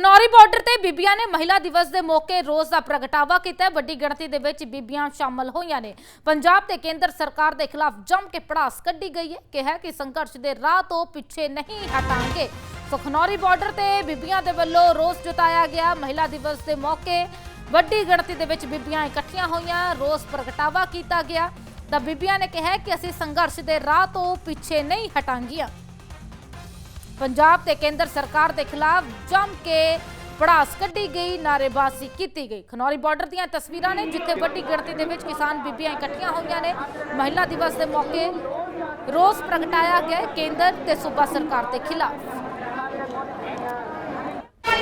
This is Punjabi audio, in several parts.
ਨੌਰੀ ਬਾਰਡਰ ਤੇ ਬੀਬੀਆਂ ਨੇ ਮਹਿਲਾ ਦਿਵਸ ਦੇ ਮੌਕੇ ਰੋਸ ਦਾ ਪ੍ਰਗਟਾਵਾ ਕੀਤਾ ਹੈ। ਵੱਡੀ ਗਿਣਤੀ ਦੇ ਵਿੱਚ ਬੀਬੀਆਂ ਸ਼ਾਮਲ ਹੋਈਆਂ ਨੇ। ਪੰਜਾਬ ਤੇ ਕੇਂਦਰ ਸਰਕਾਰ ਦੇ ਖਿਲਾਫ ਜੰਮ ਕੇ ਪੜਾਸ ਕੱਢੀ ਗਈ ਹੈ। ਕਿਹਾ ਕਿ ਸੰਘਰਸ਼ ਦੇ ਰਾਹ ਤੋਂ ਪਿੱਛੇ ਨਹੀਂ ਹਟਾਂਗੇ। ਸੁਖਨੌਰੀ ਬਾਰਡਰ ਤੇ ਬੀਬੀਆਂ ਦੇ ਵੱਲੋਂ ਰੋਸ ਜਤਾਇਆ ਗਿਆ। ਮਹਿਲਾ ਦਿਵਸ ਦੇ ਮੌਕੇ ਵੱਡੀ ਗਿਣਤੀ ਦੇ ਵਿੱਚ ਬੀਬੀਆਂ ਇਕੱਠੀਆਂ ਹੋਈਆਂ। ਰੋਸ ਪ੍ਰਗਟਾਵਾ ਕੀਤਾ ਗਿਆ। ਤਾਂ ਬੀਬੀਆਂ ਨੇ ਕਿਹਾ ਕਿ ਅਸੀਂ ਸੰਘਰਸ਼ ਦੇ ਰਾਹ ਤੋਂ ਪਿੱਛੇ ਨਹੀਂ ਹਟਾਂਗੀਆਂ। ਪੰਜਾਬ ਤੇ ਕੇਂਦਰ ਸਰਕਾਰ ਦੇ ਖਿਲਾਫ ਜੰਮ ਕੇ ਪੜਾਸ ਕੱਢੀ ਗਈ ਨਾਰੇਬਾਜ਼ੀ ਕੀਤੀ ਗਈ। ਖਨੌਰੀ ਬਾਰਡਰ ਦੀਆਂ ਤਸਵੀਰਾਂ ਨੇ, ਜਿੱਥੇ ਵੱਡੀ ਗਿਣਤੀ ਦੇ ਵਿੱਚ ਕਿਸਾਨ ਬੀਬੀਆਂ ਇਕੱਠੀਆਂ ਹੋਈਆਂ ਨੇ। ਮਹਿਲਾ ਦਿਵਸ ਦੇ ਮੌਕੇ ਰੋਸ ਪ੍ਰਗਟਾਇਆ ਗਿਆ ਕੇਂਦਰ ਤੇ ਸੂਬਾ ਸਰਕਾਰ ਦੇ ਖਿਲਾਫ।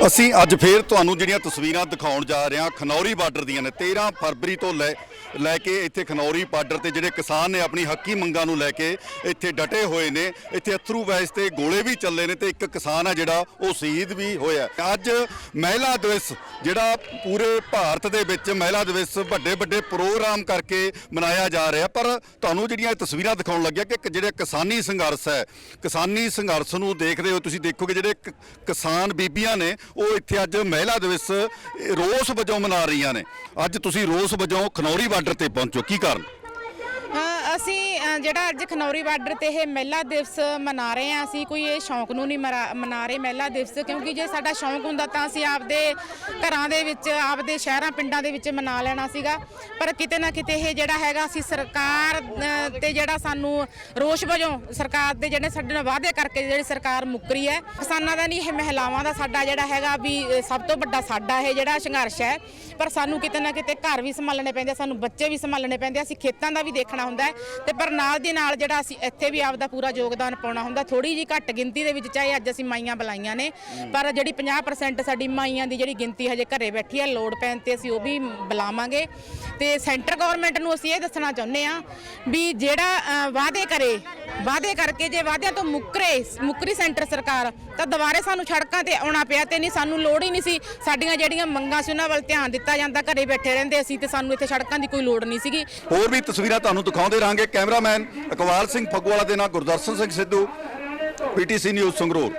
ਅਸੀਂ ਅੱਜ ਫੇਰ ਤੁਹਾਨੂੰ ਜਿਹੜੀਆਂ ਤਸਵੀਰਾਂ ਦਿਖਾਉਣ ਜਾ ਰਹੇ ਹਾਂ ਖਨੌਰੀ ਬਾਰਡਰ ਦੀਆਂ ਨੇ। 13 ਫਰਵਰੀ ਤੋਂ ਲੈ ਲੈ ਕੇ ਇੱਥੇ ਖਨੌਰੀ ਬਾਰਡਰ ਤੇ ਜਿਹੜੇ ਕਿਸਾਨ ਨੇ ਆਪਣੀ ਹੱਕੀ ਮੰਗਾਂ ਨੂੰ ਲੈ ਕੇ ਇੱਥੇ ਡਟੇ ਹੋਏ ਨੇ। ਇੱਥੇ ਅਥਰੂ ਵੈਸ ਤੇ ਗੋਲੇ ਵੀ ਚੱਲੇ ਨੇ ਤੇ ਇੱਕ ਕਿਸਾਨ ਆ ਜਿਹੜਾ, ਉਹ ਸ਼ਹੀਦ ਵੀ ਹੋਇਆ ਅੱਜ ਮਹਿਲਾ ਦਿਵਸ, ਜਿਹੜਾ ਪੂਰੇ ਭਾਰਤ ਦੇ ਵਿੱਚ ਮਹਿਲਾ ਦਿਵਸ ਵੱਡੇ ਵੱਡੇ ਪ੍ਰੋਗਰਾਮ ਕਰਕੇ ਮਨਾਇਆ ਜਾ ਰਿਹਾ। ਪਰ ਤੁਹਾਨੂੰ ਜਿਹੜੀਆਂ ਇਹ ਤਸਵੀਰਾਂ ਦਿਖਾਉਣ ਲੱਗਿਆ ਕਿ ਇੱਕ ਜਿਹੜੇ ਕਿਸਾਨੀ ਸੰਘਰਸ਼ ਹੈ, ਕਿਸਾਨੀ ਸੰਘਰਸ਼ ਨੂੰ ਦੇਖਦੇ ਹੋ ਤੁਸੀਂ ਦੇਖੋਗੇ ਜਿਹੜੇ ਕ- ਕਿਸਾਨ ਬੀਬੀਆਂ ਨੇ ਉਹ ਇੱਥੇ ਅੱਜ ਮਹਿਲਾ ਦਿਵਸ ਰੋਸ ਵਜੋਂ ਮਨਾ ਰਹੀਆਂ ਨੇ। ਅੱਜ ਤੁਸੀਂ ਰੋਸ ਵਜੋਂ ਖਨੌਰੀ ਬਾਰਡਰ ਤੇ ਪਹੁੰਚੋ। ਕੀ ਕਾਰਨ? ਅਸੀਂ ਜਿਹੜਾ ਅੱਜ ਖਨੌਰੀ ਬਾਰਡਰ ਤੇ ਇਹ ਮਹਿਲਾ ਦਿਵਸ ਮਨਾ ਰਹੇ ਹਾਂ, ਅਸੀਂ ਕੋਈ ਇਹ ਸ਼ੌਂਕ ਨੂੰ ਨਹੀਂ ਮਰਾ- ਮਨਾ ਰਹੇ ਮਹਿਲਾ ਦਿਵਸ, ਕਿਉਂਕਿ ਜੇ ਸਾਡਾ ਸ਼ੌਂਕ ਹੁੰਦਾ ਤਾਂ ਅਸੀਂ ਆਪਦੇ ਘਰਾਂ ਦੇ ਵਿੱਚ, ਆਪਦੇ ਸ਼ਹਿਰਾਂ, ਪਿੰਡਾਂ ਦੇ ਵਿੱਚ ਮਨਾ ਲੈਣਾ ਸੀਗਾ। ਪਰ ਕਿਤੇ ਨਾ ਕਿਤੇ ਇਹ ਜਿਹੜਾ ਹੈਗਾ, ਅਸੀਂ ਸਰਕਾਰ ਤੇ ਜਿਹੜਾ ਸਾਨੂੰ ਰੋਸ਼ ਵਜੋਂ ਸਰਕਾਰ ਦੇ ਜਿਹੜੇ ਸਾਡੇ ਨਾਲ ਵਾਅਦੇ ਕਰਕੇ ਜਿਹੜੀ ਸਰਕਾਰ ਮੁੱਕਰੀ ਹੈ, ਕਿਸਾਨਾਂ ਦਾ ਨਹੀਂ, ਇਹ ਮਹਿਲਾਵਾਂ ਦਾ ਸਾਡਾ ਜਿਹੜਾ ਹੈਗਾ ਵੀ ਸਭ ਤੋਂ ਵੱਡਾ ਸਾਡਾ ਇਹ ਜਿਹੜਾ ਸੰਘਰਸ਼ ਹੈ। ਪਰ ਸਾਨੂੰ ਕਿਤੇ ਨਾ ਕਿਤੇ ਘਰ ਵੀ ਸੰਭਾਲਣੇ ਪੈਂਦੇ ਸਾਨੂੰ ਬੱਚੇ ਵੀ ਸੰਭਾਲਣੇ ਪੈਂਦੇ ਅਸੀਂ ਖੇਤਾਂ ਦਾ ਵੀ ਦੇਖਣਾ ਹੁੰਦਾ ਹੈ। ਤੇ ਪਰ ਨਾਲ ਦੀ ਨਾਲ ਜਿਹੜਾ ਅਸੀਂ ਇੱਥੇ ਵੀ ਆਪਦਾ ਪੂਰਾ ਯੋਗਦਾਨ ਪਾਉਣਾ ਹੁੰਦਾ ਥੋੜੀ ਜੀ ਘੱਟ ਗਿਣਤੀ ਦੇ ਵਿੱਚ ਚਾਹੇ ਅੱਜ ਅਸੀਂ ਮਾਈਆਂ ਬੁਲਾਈਆਂ ਨੇ ਪਰ ਜਿਹੜੀ 50% ਸਾਡੀ ਮਾਈਆਂ ਦੀ ਜਿਹੜੀ ਗਿਣਤੀ ਹਜੇ ਘਰੇ ਬੈਠੀ ਹੈ ਲੋੜ ਪੈਣ ਤੇ ਅਸੀਂ ਉਹ ਵੀ ਬੁਲਾਵਾਂਗੇ। ਤੇ ਸੈਂਟਰ ਗਵਰਨਮੈਂਟ ਨੂੰ ਅਸੀਂ ਇਹ ਦੱਸਣਾ ਚਾਹੁੰਦੇ ਆ ਵੀ ਜਿਹੜਾ ਵਾਅਦੇ ਕਰੇ ਵਾਅਦੇ ਕਰਕੇ ਜੇ ਵਾਅਦਿਆਂ ਤੋਂ ਮੁੱਕਰੇ, ਮੁੱਕਰੀ ਸੈਂਟਰ ਸਰਕਾਰ, ਤਾਂ ਦੁਬਾਰੇ ਸਾਨੂੰ ਸੜਕਾਂ ਤੇ ਆਉਣਾ ਪਿਆ ਤੇ ਨਹੀਂ, ਸਾਨੂੰ ਲੋੜ ਹੀ ਨਹੀਂ ਸੀ। ਸਾਡੀਆਂ ਜਿਹੜੀਆਂ ਮੰਗਾਂ ਸੀ, ਉਹਨਾਂ ਵੱਲ ਧਿਆਨ ਦਿੱਤਾ ਜਾਂਦਾ, ਘਰੇ ਬੈਠੇ ਰਹਿੰਦੇ ਅਸੀਂ ਤੇ ਸਾਨੂੰ ਇੱਥੇ ਸੜਕਾਂ ਦੀ ਕੋਈ ਲੋੜ ਨਹੀਂ ਸੀਗੀ। ਹੋਰ ਵੀ ਤਸਵੀਰਾਂ ਤੁਹਾਨੂੰ ਦਿਖਾਉਂਦੇ ਰਹਾਂਗੇ ਕੈਮਰਾਮੈਨ ਇਕਬਾਲ ਸਿੰਘ ਫਗਵਾਲਾ ਦੇ ਨਾਲ ਗੁਰਦਰਸ਼ਨ ਸਿੰਘ ਸਿੱਧੂ, ਪੀਟੀਸੀ ਨਿਊਜ਼ ਸੰਗਰੂਰ।